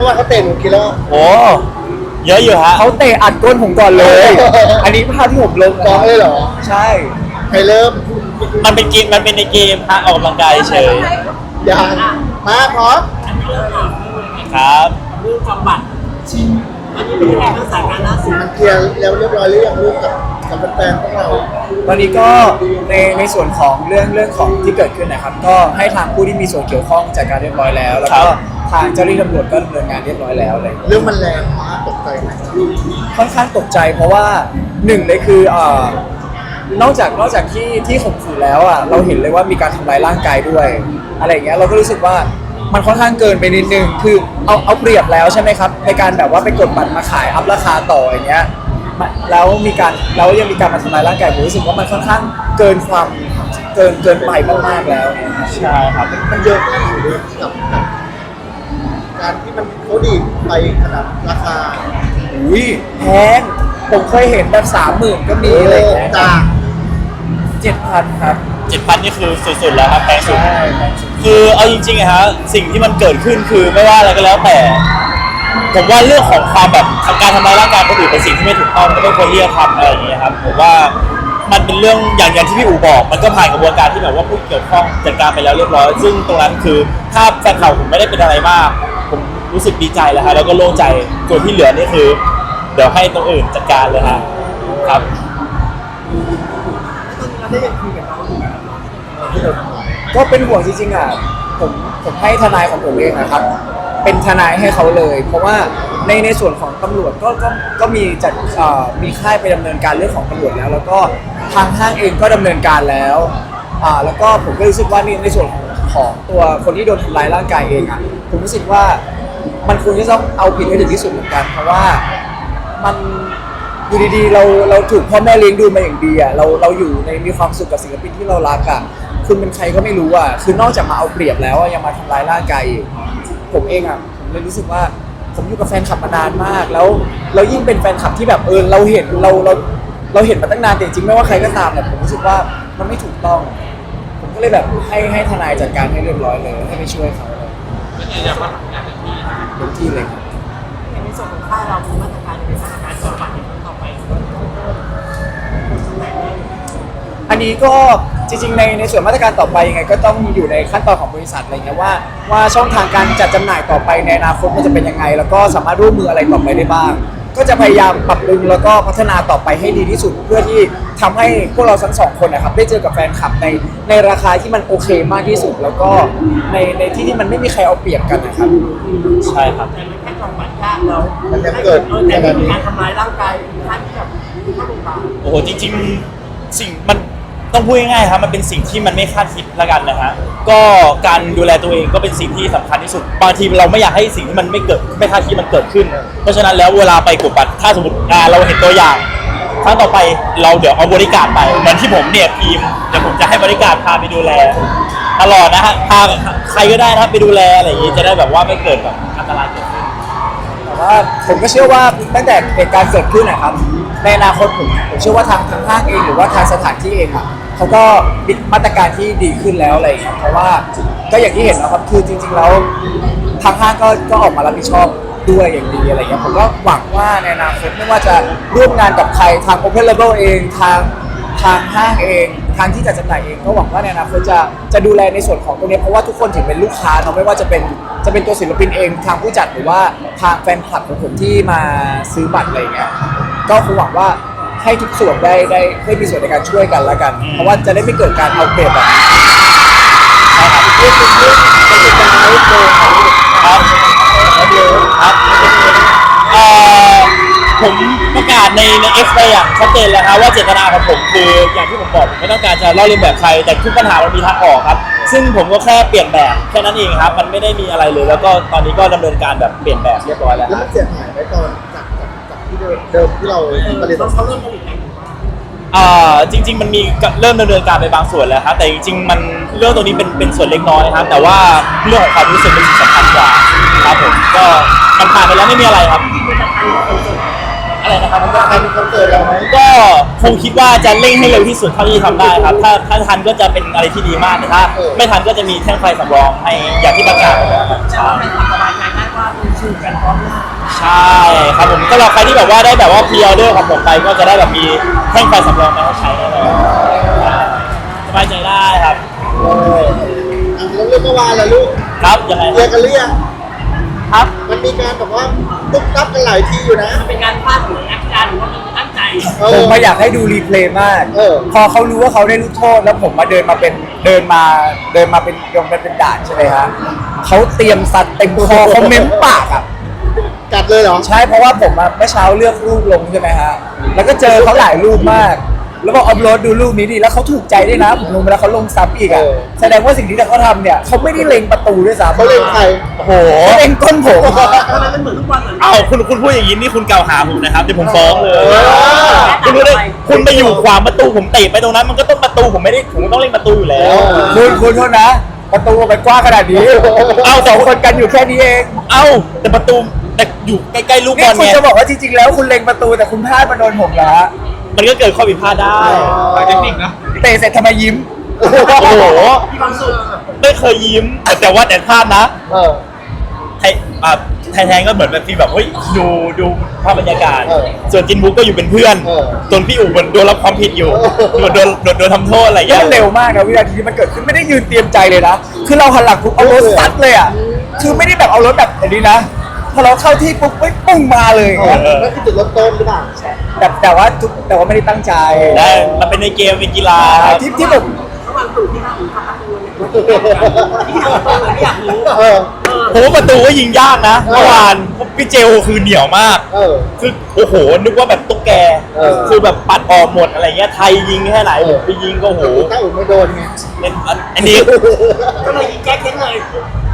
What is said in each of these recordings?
เพราะว่าเขาเตะหนูคิดแล้ว โอ้เยอะอยู่ฮะเขาเตะอัดก้นผมก่อนเลย อันนี้ภาพที่ผมลงกองเลยเหรอ ใช่ ใครเริ่มมันเป็นเกมมันเป็นในเกมฮะออกกำลังกายเฉยยังมาพร้อมครับเรื่องความบัตรอันนี้เป็นยังไงบ้างสายงานล่าสุดมันเคลียร์แล้วเรียบร้อยหรือยังลูกกับกับแฟนๆพวกเรา ตอนนี้ก็ในในส่วนของเรื่องเรื่องของที่เกิดขึ้นนะครับ ก็ให้ทางผู้ที่มีส่วนเกี่ยวข้องจัดการเรียบร้อยแล้ว แล้วก็ ทางเจ้าหน้าที่ตำรวจก็ดำเนินงานเรียบร้อยแล้วอะไรอย่างเลยเรื่องมันแรงมากตกใจไหมค่อนข้างตกใจเพราะว่าหนึ่งเลยคือเอ่อนอกจากนอกจากที่ที่ข่มขู่แล้วอะเราเห็นเลยว่ามีการทำร้ายร่างกายด้วย อะไรอย่างเงี้ยเราก็รู้สึกว่ามันค่อนข้างเกินไปนิดนึงคือเอาเอาเปรียบแล้วใช่ไหมครับในการแบบว่าไปกดบัตรมาขายอัพราคาต่ออย่างเงี้ยมันแล้วมีการแล้วยังมีการมาทำร้ายร่างกายผมรู้สึกว่ามันค่อนข้างเกินความเกินเกินไปมากๆแล้วเนี่ยครับใช่ครับ มันเยอะแค่ไหนเลยกับ กับการที่มันเขาดีดไปขนาดราคาอุ้ยแพงผมเคยเห็นแบบสามหมื่นก็มีอะไรอย่างเงี้ยจากเจ็ดพันครับ เจ็ดพันนี่คือสุดๆแล้วครับแพงสุดใช่แพงสุด คือเอาจริงๆอะฮะสิ่งที่มันเกิดขึ้นคือไม่ว่าอะไรก็แล้วแต่ ผมว่าเรื่องของความแบบการทำร้ายร่างกายคนอื่นเป็นสิ่งที่ไม่ถูกต้องก็ไม่ควรที่จะทำอะไรอย่างเงี้ยครับผมว่า มันเป็นเรื่องอย่างอย่างที่พี่อู๋บอก มันก็ผ่านกระบวนการที่แบบว่าผู้เกี่ยวข้องจัดการไปแล้วเรียบร้อย ซึ่งตรงนั้นคือถ้าแฟนข่าวผมไม่ได้เป็นอะไรมาก ผมรู้สึกดีใจแล้วฮะแล้วก็โล่งใจส่วนที่เหลือนี่คือ เดี๋ยวให้ตรงอื่นจัดการเลยฮะครับเราได้ยังคุยกับน้องอยู่ที่เราทำมก็เป็นห่วงจริงๆอะผมผมให้ทนายของผมเองนะครับ เป็นทนายให้เขาเลย เพราะว่าในในส่วนของตำรวจก็ก็ก็มีจัดเอ่อมีค่ายไปดำเนินการเรื่องของตำรวจแล้ว แล้วก็ ทางห้างเองก็ดำเนินการแล้วอ่าแล้วก็ผมก็รู้สึกว่านี่ในส่วนของของตัวคนที่โดนทำร้ายร่างกายเองอะผมรู้สึกว่ามันควรจะต้องเอาผิดให้ถึงที่สุดเหมือนกัน เพราะว่ามันอยู่ดีๆเราเราถูกพ่อแม่เลี้ยงดูมาอย่างดีอะเราเราอยู่ในมีความสุขกับศิลปินที่เรารักอะคุณเป็นใครก็ไม่รู้อะคือนอกจากมาเอาเปรียบแล้วอะยังมาทำร้ายร่างกายอีกผมเองอะผมเลยรู้สึกว่าผมอยู่กับแฟนคลับมานานมาก แล้วเรายิ่งเป็นแฟนคลับที่แบบเออเราเห็นเราเรา เราเห็นมาตั้งนานแต่จริงๆไม่ว่าใครก็ตามเนี่ยผมรู้สึกว่ามันไม่ถูกต้อง ผมก็เลยแบบให้ให้ทนายจัดการให้เรียบร้อยเลยให้ไปช่วยเขาเลยเต็มที่เลยครับในส่วนของค่ายเรามีมาตรการในมาตรการต่อไปต่อไปอันนี้ก็จริงๆในในส่วนมาตรการต่อไปยังไงก็ต้องอยู่ในขั้นตอนของบริษัทอะไรเงี้ยว่าว่าช่องทางการจัดจำหน่ายต่อไปในอนาคตมันจะเป็นยังไง แล้วก็สามารถร่วมมืออะไรต่อไปได้บ้าง ก็จะพยายามปรับปรุงแล้วก็พัฒนาต่อไปให้ดีที่สุด เพื่อที่ทำให้พวกเราทั้งสองคนนะครับได้เจอกับแฟนคลับในในราคาที่มันโอเคมากที่สุด แล้วก็ในในที่ที่มันไม่มีใครเอาเปรียบกันนะครับ ใช่ครับ แต่มันแค่จองบัตรยากแล้วมันยังเกิดออแต่มีการทำร้ายร่างกายท่านที่แบบเข้าโรงพยาบาล โอ้โหจริงๆสิ่งมัน ต้องพูดง่ายๆครับมันเป็นสิ่งที่มันไม่คาดคิดละกันนะฮะก็การดูแลตัวเองก็เป็นสิ่งที่สำคัญที่สุด บางทีเราไม่อยากให้สิ่งที่มันไม่เกิดไม่คาดคิดมันเกิดขึ้น เพราะฉะนั้นแล้วเวลาไปกดบัตรถ้าสมมติอ่าเราเห็นตัวอย่างครั้งต่อไปเราเดี๋ยวเอาบริการไปเหมือนที่ผมเนี่ยทีมเดี๋ยวผมจะให้บริการพาไปดูแล ตลอดนะฮะพาใครก็ได้นะครับไปดูแลอะไรอย่างงี้จะได้แบบว่าไม่เกิดแบบอันตรายเกิดขึ้น แต่ว่าผมก็เชื่อว่าตั้งแต่เหตุการณ์เกิดขึ้นนะครับ ในอนาคตผมผมเชื่อว่าทางทางห้างเองหรือว่าทางสถานที่เองอะเขาก็มีมาตรการที่ดีขึ้นแล้วอะไรอย่างเงี้ยเพราะว่าก็อย่างที่เห็นนะครับคือจริง ๆ แล้วทางห้างก็ก็ออกมารับผิดชอบด้วยอย่างดีอะไรเงี้ยผมก็หวังว่าในอนาคตไม่ว่าจะร่วมงานกับใครทาง Open Label เองทางทางห้างเองทางที่จัดจำหน่ายเองก็หวังว่าในอนาคตจะจะดูแลในส่วนของตรงนี้เพราะว่าทุกคนถือเป็นลูกค้าเนาะไม่ว่าจะเป็นจะเป็นตัวศิลปินเองทางผู้จัดหรือว่าทางแฟนคลับของผมที่มาซื้อบัตรอะไรเงี้ย ก็คงหวังว่าให้ทุกส่วนได้ได้ได้มีส่วนในการช่วยกันละกัน เพราะว่าจะได้ไม่เกิดการเอาเปรียบแบบนี้ครับเรื่องเป็นเรื่องเป็นการเอาเปรียบครับครับเอ่อผมประกาศในใน X ไปอย่างชัดเจนแล้วครับว่าเจตนาของผมคืออย่างที่ผมบอกผมไม่ต้องการจะล่อเลียนแบบใคร แต่ทุกปัญหามันมีทางออกครับ ซึ่งผมก็แค่เปลี่ยนแบบแค่นั้นเองครับ มันไม่ได้มีอะไรเลย แล้วก็ตอนนี้ก็ดำเนินการแบบเปลี่ยนแบบเรียบร้อยแล้วแล้วคมัรับนเสียหายไหมตอน เดิมเดิมที่เราผลิตอต้อองกเขามาเริ่มผลิตแล้วอ่าจริง ๆ มันมีเริ่มดำเนินการไปบางส่วนแล้วครับแต่จริง ๆ มันเรื่องตรงนี้เป็นเป็นส่วนเล็กน้อยครับแต่ว่าเรื่องของความรู้สึกเป็นสิ่งสำคัญกว่าครับผมก็มันผ่านไปแล้วไม่มีอะไรครับอะไรนะครับมันจะใครมีคอนเสิร์ตเราไหมก็คงคิดว่าจะเร่งให้เร็วที่สุดเท่าที่ทำได้ครับ ถ้าถ้าทันก็จะเป็นอะไรที่ดีมากแต่ถ้าไม่ทันก็จะมีแท่งไฟสำรองให้อย่างที่ประกาศไปแล้วครับแต่ว่าเป็นสบายใจได้ว่าเป็น ชื่อกันพร้อมหน้าใช่ครับผมก็เราใครที่แบบว่าได้แบบว่าพรีออเดอร์ของผมไปก็จะได้แบบมีแท่งไฟสำรองมาให้ใช้แน่นอนสบายใจได้ครับเอออะแล้วเรื่องเมื่อวานล่ะลูกครับยังไงเรียนกันหรือยังครับ มันมีการแบบว่าตุ๊บตับกันหลายทีอยู่นะ มันเป็นการพลาดหรือนักการหรือว่ามันตั้งใจเอผมอมาอยากให้ดูรีเพลย์มาก เออ พอเขารู้ว่าเขาได้ลูกโทษแล้วผมมาเดินมาเป็นเดินมาเดินมาเป็นยงเป็นเป็นด่านใช่ไหมฮะ เขาเตรียมสัตว์เต็มคอเขาเม้มปากอะ กัดเลยเหรอ ใช่เพราะว่าผมอะเมื่อเช้าเลือกรูปลงใช่ไหมฮะ แล้วก็เจอเขาหลายรูปมาก แล้วบอกอัพโหลดดูรูปนี้ดิ แล้วเขาถูกใจด้วยนะผมลงไปแล้วเขาลงซับอีกอะ เออ แสดงว่าสิ่งที่เขาทำเนี่ยเขาไม่ได้เล็งประตูด้วยซ้ำเขาเล่นใคร โอ้โห เขาเล็งก้นผม ทำไมมันเหมือนทุกวันเหมือนเอ้าคุณคุณพูดอย่างนี้นี่คุณกล่าวหาผมนะครับเดี๋ยวผมฟ้องเลยเออ คุณรู้ได้คุณไปอยู่ขวางประตูผมเตะไปตรงนั้น มันก็ต้องประตูผมไม่ได้ผมต้องเล่นประตูอยู่แล้ว คุณคุณโทษนะ ประตูมันกว้างขนาดนี้ เอาสองคนกันอยู่แค่นี้เองเอ้า แต่ประตูแต่อยู่ใกล้ๆลูกบนี่อลคุณไงจะบอกว่าจริงๆแล้วคุณเล็งประตูแต่คุณพลาดมาโดนผมแล้วมันก็เกิดข้อผิดพลาดได้ เทคนิคนะเตะเสร็จทำไมยิ้ม โอ้โหมีความสุขไม่เคยยิ้ม แต่ว่าแต่พลาดนะเออไทยอ่า ไทยแทงก็เหมือนแบบฟีลแบบเฮ้ยดูดูภาพบรรยากาศ เออส่วนจินบุ๊กก็อยู่เป็นเพื่อนเออ จนพี่อู๋เหมือนโดนรับความผิดอยู่เออโดนโดนโดนโดนทำโทษอะไรอย่างแล้เงี้วยมันเร็วมากนะวินาทีที่มันเกิดขึ้นไม่ได้ยืนเตรียมใจเลยนะ คือเราหันหลังปุ๊บเอารถซัดเลยอะ คือไม่ได้แบบเอารถแบบอันนี้นะ พอเราเข้าที่ปุ๊บไม่ปุ้งมาเลยอย่างเงี้ยนั่นคือจุดเริ่มต้นหรือเปล่า แต่แต่ว่าทุกแต่ว่าไม่ได้ตั้งใจได้มันเป็นในเกมเป็นกีฬาครับที่ที่ผม ระหว่างตู่ที่ข้าหูกับประตูเนี่ยที่อยากรู้เลยที่อยากรู้เออ ผมว่าประตูก็ยิงยากนะเมื่อวานพี่เจลคือเหนียวมาก เออ คือโอ้โหนึกว่าแบบตุ๊กแก เออ คือแบบปัดออกหมดอะไรเงี้ยไทยยิงแค่ไหนเออไปยิงก็โอ้โหถ้าอุ่นไม่โดนไงเป็นอันนี้ ก็เลยยิงแก๊กเค้นเลย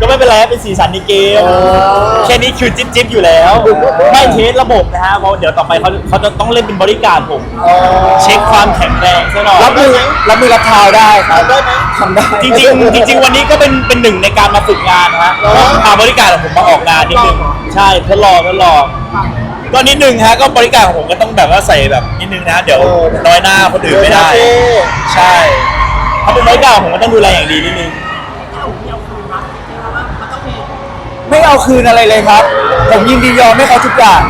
ก็ไม่เป็นไรเป็นสีสันในเกมอ๋อแค่นี้คือจิ๊บจิ๊บอยู่แล้ว ไม่เทสระบบนะฮะเพราะเดี๋ยวต่อไปเขาเขาจะต้องเล่นเป็นบริการดผมอ๋อเช็คความแข็งแรงซะหน่อยรับมือรับมือรับเท้าได้ครับทำได้ไหมทำได้จริงๆจริง ๆ วันนี้ก็เป็นเป็นหนึ่งในการมาฝึกงานนะฮะอ๋อพาบริการของผมมาออกงานนิดนึงใช่ทดลองทดลองก็นิดนึงฮะก็บริการของผมก็ต้องแบบว่าใส่แบบนิดนึงนะเดี๋ยวน้อยหน้าคนอื่นไม่ได้เออใช่ถ้าเป็นบริการของผมก็ต้องดูแลอย่างดีนิดนึง ไม่เอาคืนอะไรเลยครับ ผมยินดียอมให้เขาทุกอย่าง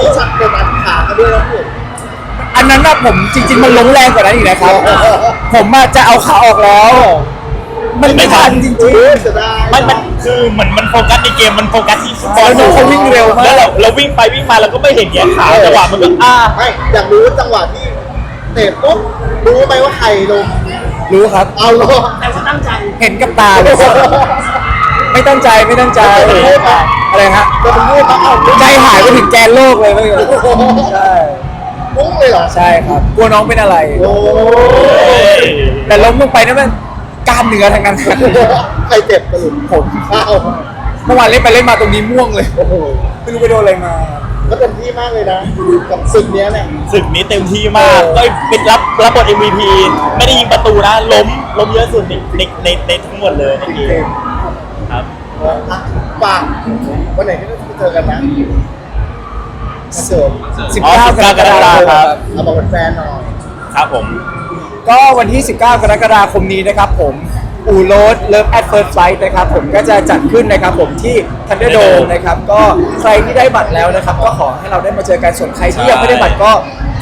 มีฉักเป็นอันขากันด้วยนะพี่อันนั้นนะผมจริง ๆ มันล้มแรงกว่านั้นอีกนะครับ ผมอะจะเอาขาออกแล้ว มันไม่ทันจริงเฮ้ยเสียดายมันมันคือเหมือนมันโฟกัสในเกมมันโฟกัสที่ฟุตบอลแล้วเขาวิ่งเร็วมาก แล้วเราเราวิ่งไปวิ่งมาเราก็ไม่เห็นแขนขาจังหวะมันก็อ้าไม่อยากรู้ว่าจังหวะที่เตะปุ๊บรู้ไหมว่าใครลงๆ รู้ครับ เอาลง แต่ว่าตั้งใจ เห็นกับตาเลยครับ ไม่ตั้งใจไม่ตั้งใจอะไรฮะจะเป็นรูปมาเอาใจหายไปถึงแกนโลกเลยเมื่อกี้ใช่มุ้งเลยเหรอใช่ครับกลัวน้องเป็นอะไร โอ้เอ้ยแต่ล้มลงไปนั่นมันกล้ามเนื้อทั้งนั้นครับใครเจ็บกระหลุมผมอ้าวเมื่อวานเล่นไปเล่นมาตรงนี้ม่วงเลยโอ้โหไม่รู้ไปโดนอะไรมาก็เต็มที่มากเลยนะกับศึกเนี้ยเนี่ยศึกนี้เต็มที่มากก็เป็นรับรับบท MVP ไม่ได้ยิงประตูนะล้มล้มเยอะสุดในในในในทั้งหมดเลยในเกมครับ อะฝากวันไหนที่เราจะเจอกันนะมาเจออ๋อ19กรกฎาคมครับ เอาบอกแฟนๆหน่อยครับผม ก็วันที่ 19 กรกฎาคมนี้นะครับผมอูโรดเลิฟแอดเฟิร์สไฟท์นะครับผมก็จะจัดขึ้นนะครับผมที่ทันเดอร์โดมนะครับก็ใครที่ได้บัตรแล้วนะครับ ก็ขอให้เราได้มาเจอกันส่วนใครที่ยังไม่ได้บัตรก็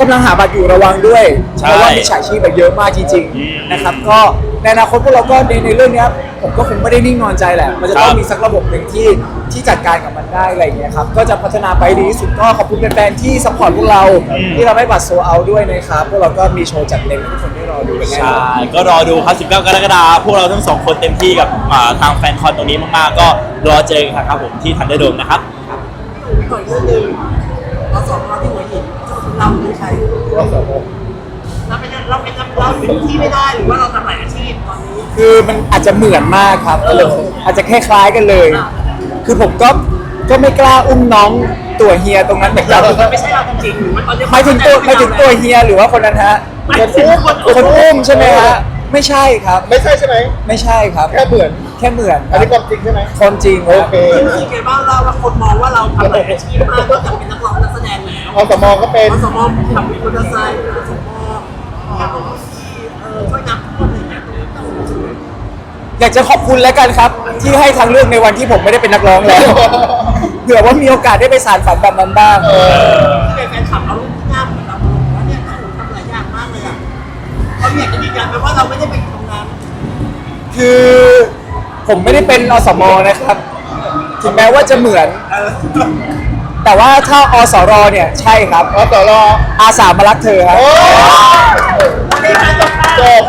กำลังหาบัตรอยู่ระวังด้วย ใช่เพราะว่ามีฉาชีพแบบเยอะมากจริง อืม ๆ นะครับก็ ในอนาคตพวกเราก็ในในเรื่องเนี้ยผมก็คงไม่ได้นิ่งนอนใจแหละ มันจะต้องครับมีสักระบบหนึ่งที่ที่จัดการกับมันได้อะไรอย่างเงี้ยครับ ก็จะพัฒนาไปดีที่สุดก็ขอบคุณแฟนๆที่สปอร์ตพวกเราอืมที่เราให้บัตรโซเอาด้วยนะครับ พวกเราก็มีโชว์จัดเต็มให้ทุกคนได้รอดูกันแน่นใช่อนก็รอดูครับ 19 กรกฎาคมพวกเราทั้งสองคนเต็มที่กับอ่าทางแฟนคอนตรงนี้มาก ๆ ก็รอเจอกันครับผมที่ทันเดอร์โดมนะครับมีก่อนเรื่องหนึ่งเราสองเราที่หัวหินเราเป็นใคร รอบสองโมง เราเป็นเราเป็นเราเป็นที่ไม่ได้หรือว่าเราทำหลายอาชีพตอนนี้คือมันอาจจะเหมือนมากครับเอออาจจะคล้ายๆกันเลย คือผมก็ก็ไม่กล้าอุ้มน้องตัวเฮียตรงนั้นเหมือนกันมันไม่ใช่เราจริงๆหรือมันตอนนี้หมายถึงตัวหมายถึงตัวเฮียหรือว่าคนนั้นฮะหมายถึงคนคนอุ้มใช่ไหมฮะไม่ใช่ครับ ไม่ใช่ใช่ไหมไม่ใช่ครับ แค่เหมือนแค่เหมือนคอันรับนี้ความจริงใช่ไหมคนจริงโอเครู้สึกไงบ้างเราว่าคนมองว่าเราทำหลายอาชีพมากนอกจากเป็นนักร้องนักแสดงแล้วอสมก็เป็นอสมขับวินมอเตอร์ไซค์ อสมขับรถที่เออช่วยน้ำท่วมอะไรอย่างเงี้ยอยากจะขอบคุณแล้วกันครับ ที่ให้ทางเลือกในวันที่ผมไม่ได้เป็นนักร้องแล้วเผื่อว่ามีโอกาสได้ไปสานฝันแบบนั้นบ้างเออที่เป็นแฟนคลับเราหน้าเหมือนเราบอกว่าเนี่ยถ้าหนูทำหลายอย่างมากเลยอะเขาอยากจะมีการแปลว่าเราไม่ได้ไปทำงานคือผมไม่ได้เป็นอสมนะครับ ถึงแม้ว่าจะเหมือน เออแต่ว่าถ้าอสรเนี่ยใช่ครับ อสรอาสามารักเธอครับโอ้จบจบ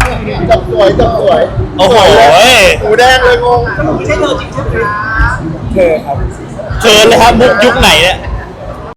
สวยจบสวยโอ้โหสวยเลยหูแดงเลยงงไม่ใช่เธอจริงใช่ไหม เธอครับเขินเลยครับมุกยุคไหนเนี่ย